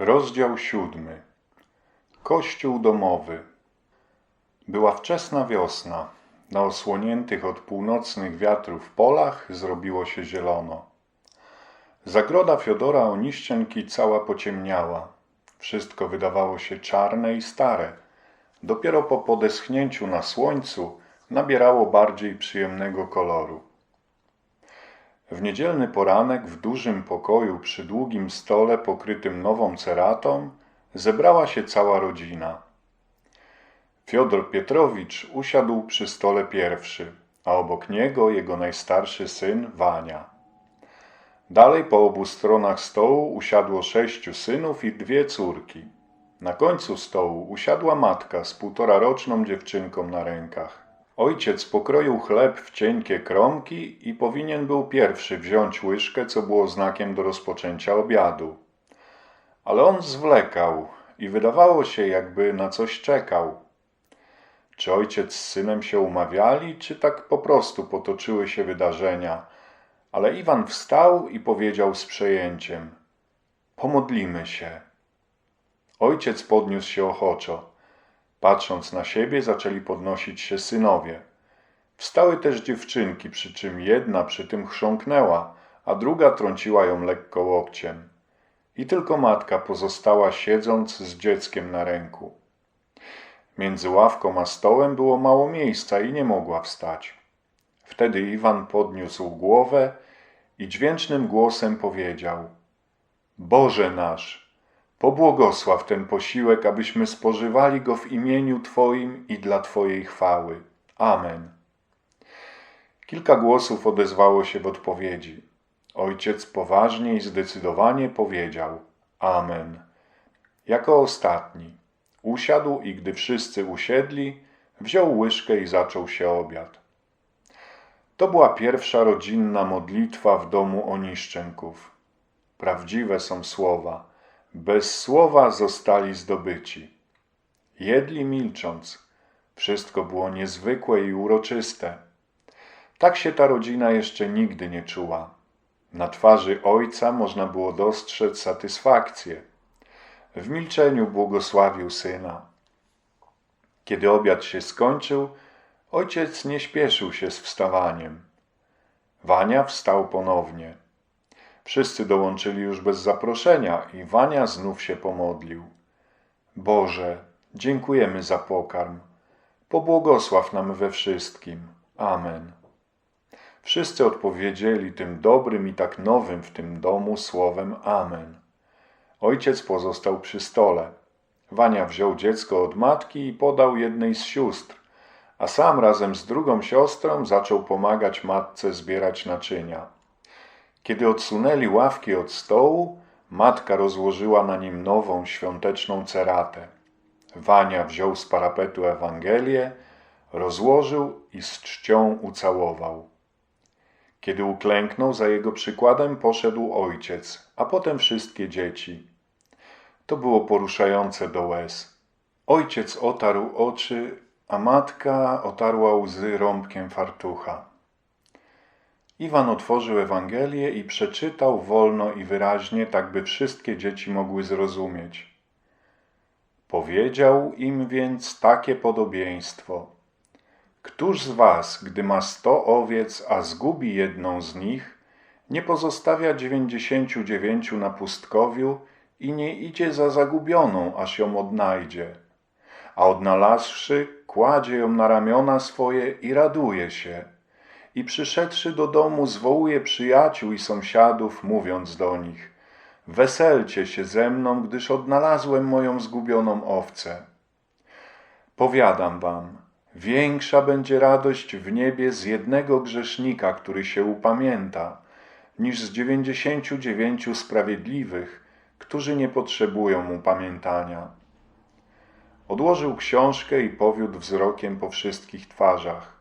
Rozdział siódmy. Kościół domowy. Była wczesna wiosna. Na osłoniętych od północnych wiatrów polach zrobiło się zielono. Zagroda Fiodora Oniszczenki cała pociemniała. Wszystko wydawało się czarne i stare. Dopiero po podeschnięciu na słońcu nabierało bardziej przyjemnego koloru. W niedzielny poranek w dużym pokoju przy długim stole pokrytym nową ceratą zebrała się cała rodzina. Fiodor Pietrowicz usiadł przy stole pierwszy, a obok niego jego najstarszy syn Wania. Dalej po obu stronach stołu usiadło sześciu synów i dwie córki. Na końcu stołu usiadła matka z półtoraroczną dziewczynką na rękach. Ojciec pokroił chleb w cienkie kromki i powinien był pierwszy wziąć łyżkę, co było znakiem do rozpoczęcia obiadu. Ale on zwlekał i wydawało się, jakby na coś czekał. Czy ojciec z synem się umawiali, czy tak po prostu potoczyły się wydarzenia? Ale Iwan wstał i powiedział z przejęciem: Pomodlimy się. Ojciec podniósł się ochoczo. Patrząc na siebie, zaczęli podnosić się synowie. Wstały też dziewczynki, przy czym jedna przy tym chrząknęła, a druga trąciła ją lekko łokciem. I tylko matka pozostała siedząc z dzieckiem na ręku. Między ławką a stołem było mało miejsca i nie mogła wstać. Wtedy Iwan podniósł głowę i dźwięcznym głosem powiedział: Boże nasz, pobłogosław ten posiłek, abyśmy spożywali go w imieniu Twoim i dla Twojej chwały. Amen. Kilka głosów odezwało się w odpowiedzi. Ojciec poważnie i zdecydowanie powiedział: Amen. Jako ostatni usiadł i gdy wszyscy usiedli, wziął łyżkę i zaczął się obiad. To była pierwsza rodzinna modlitwa w domu Oniszczenków. Prawdziwe są słowa. Bez słowa zostali zdobyci. Jedli milcząc. Wszystko było niezwykłe i uroczyste. Tak się ta rodzina jeszcze nigdy nie czuła. Na twarzy ojca można było dostrzec satysfakcję. W milczeniu błogosławił syna. Kiedy obiad się skończył, ojciec nie śpieszył się z wstawaniem. Wania wstał ponownie. Wszyscy dołączyli już bez zaproszenia i Wania znów się pomodlił. Boże, dziękujemy za pokarm. Pobłogosław nam we wszystkim. Amen. Wszyscy odpowiedzieli tym dobrym i tak nowym w tym domu słowem Amen. Ojciec pozostał przy stole. Wania wziął dziecko od matki i podał jednej z sióstr, a sam razem z drugą siostrą zaczął pomagać matce zbierać naczynia. Kiedy odsunęli ławki od stołu, matka rozłożyła na nim nową świąteczną ceratę. Wania wziął z parapetu Ewangelię, rozłożył i z czcią ucałował. Kiedy uklęknął za jego przykładem, poszedł ojciec, a potem wszystkie dzieci. To było poruszające do łez. Ojciec otarł oczy, a matka otarła łzy rąbkiem fartucha. Iwan otworzył Ewangelię i przeczytał wolno i wyraźnie, tak by wszystkie dzieci mogły zrozumieć. Powiedział im więc takie podobieństwo. Któż z was, gdy ma sto owiec, a zgubi jedną z nich, nie pozostawia dziewięćdziesięciu dziewięciu na pustkowiu i nie idzie za zagubioną, aż ją odnajdzie? A odnalazłszy, kładzie ją na ramiona swoje i raduje się. I przyszedłszy do domu, zwołuje przyjaciół i sąsiadów, mówiąc do nich: Weselcie się ze mną, gdyż odnalazłem moją zgubioną owcę. Powiadam wam, większa będzie radość w niebie z jednego grzesznika, który się upamięta, niż z dziewięćdziesięciu dziewięciu sprawiedliwych, którzy nie potrzebują upamiętania. Odłożył książkę i powiódł wzrokiem po wszystkich twarzach.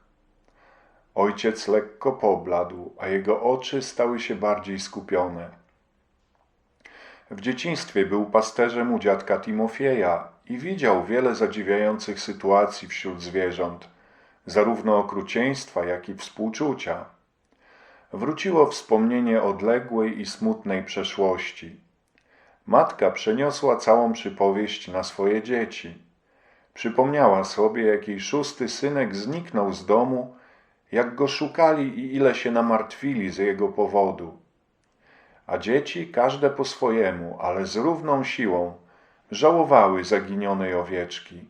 Ojciec lekko pobladł, a jego oczy stały się bardziej skupione. W dzieciństwie był pasterzem u dziadka Timofieja i widział wiele zadziwiających sytuacji wśród zwierząt, zarówno okrucieństwa, jak i współczucia. Wróciło wspomnienie odległej i smutnej przeszłości. Matka przeniosła całą przypowieść na swoje dzieci. Przypomniała sobie, jak jej szósty synek zniknął z domu, jak go szukali i ile się namartwili z jego powodu. A dzieci, każde po swojemu, ale z równą siłą, żałowały zaginionej owieczki.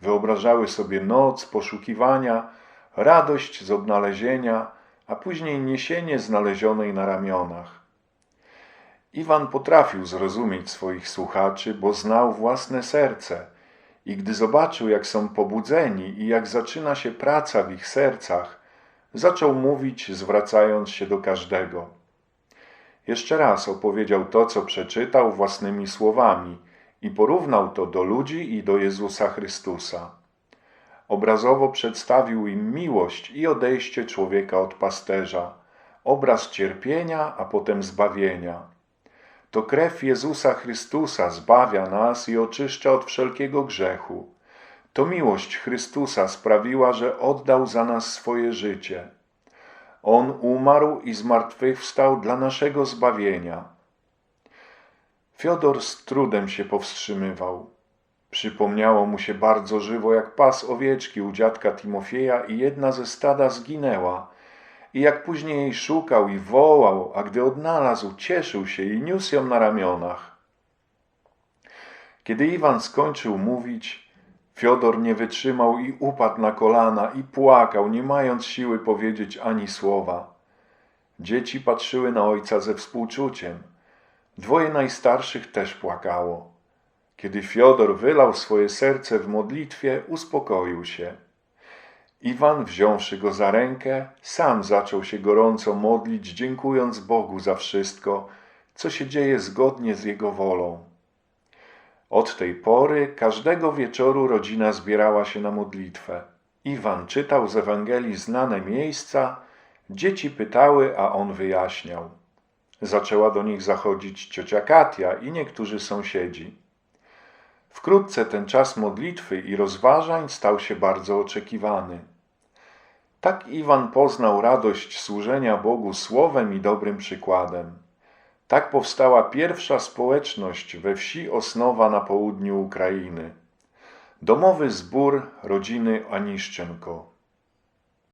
Wyobrażały sobie noc poszukiwania, radość z odnalezienia, a później niesienie znalezionej na ramionach. Iwan potrafił zrozumieć swoich słuchaczy, bo znał własne serce i gdy zobaczył, jak są pobudzeni i jak zaczyna się praca w ich sercach, zaczął mówić, zwracając się do każdego. Jeszcze raz opowiedział to, co przeczytał własnymi słowami i porównał to do ludzi i do Jezusa Chrystusa. Obrazowo przedstawił im miłość i odejście człowieka od pasterza, obraz cierpienia, a potem zbawienia. To krew Jezusa Chrystusa zbawia nas i oczyszcza od wszelkiego grzechu. To miłość Chrystusa sprawiła, że oddał za nas swoje życie. On umarł i zmartwychwstał dla naszego zbawienia. Fiodor z trudem się powstrzymywał. Przypomniało mu się bardzo żywo, jak pas owieczki u dziadka Timofieja i jedna ze stada zginęła. I jak później jej szukał i wołał, a gdy odnalazł, cieszył się i niósł ją na ramionach. Kiedy Iwan skończył mówić, Fiodor nie wytrzymał i upadł na kolana i płakał, nie mając siły powiedzieć ani słowa. Dzieci patrzyły na ojca ze współczuciem. Dwoje najstarszych też płakało. Kiedy Fiodor wylał swoje serce w modlitwie, uspokoił się. Iwan, wziąwszy go za rękę, sam zaczął się gorąco modlić, dziękując Bogu za wszystko, co się dzieje zgodnie z Jego wolą. Od tej pory każdego wieczoru rodzina zbierała się na modlitwę. Iwan czytał z Ewangelii znane miejsca, dzieci pytały, a on wyjaśniał. Zaczęła do nich zachodzić ciocia Katia i niektórzy sąsiedzi. Wkrótce ten czas modlitwy i rozważań stał się bardzo oczekiwany. Tak Iwan poznał radość służenia Bogu słowem i dobrym przykładem. Tak powstała pierwsza społeczność we wsi Osnowa na południu Ukrainy. Domowy zbór rodziny Aniszczenko.